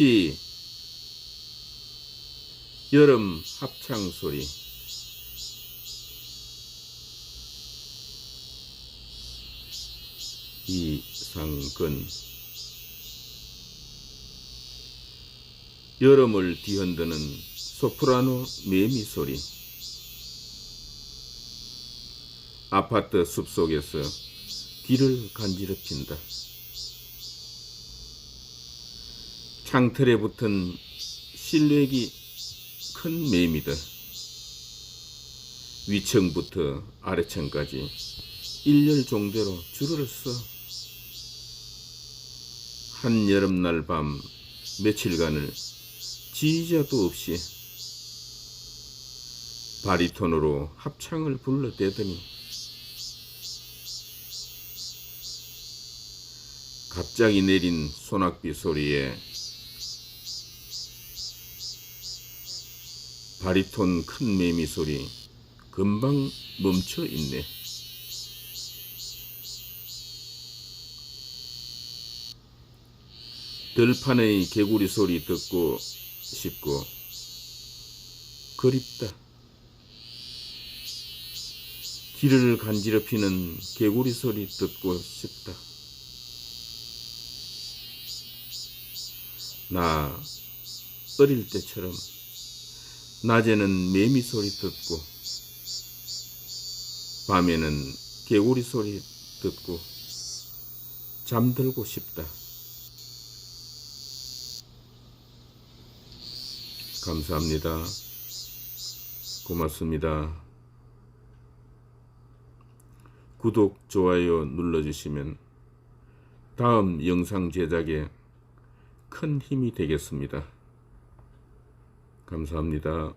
시 여름 합창 소리. 이상근. 여름을 뒤흔드는 소프라노 매미 소리. 아파트 숲속에서 귀를 간지럽힌다. 창틀에 붙은 실내기 큰 매미들 위층부터 아래층까지 일렬 종대로 줄을 서 한여름날 밤 며칠간을 지휘자도 없이 바리톤으로 합창을 불러대더니 갑자기 내린 소낙비 소리에 바리톤 큰 매미 소리 금방 멈춰 있네. 들판의 개구리 소리 듣고 싶고 그립다. 귀를 간지럽히는 개구리 소리 듣고 싶다. 나 어릴 때처럼 낮에는 매미 소리 듣고 밤에는 개구리 소리 듣고 잠들고 싶다. 감사합니다. 고맙습니다. 구독, 좋아요 눌러주시면 다음 영상 제작에 큰 힘이 되겠습니다. 감사합니다.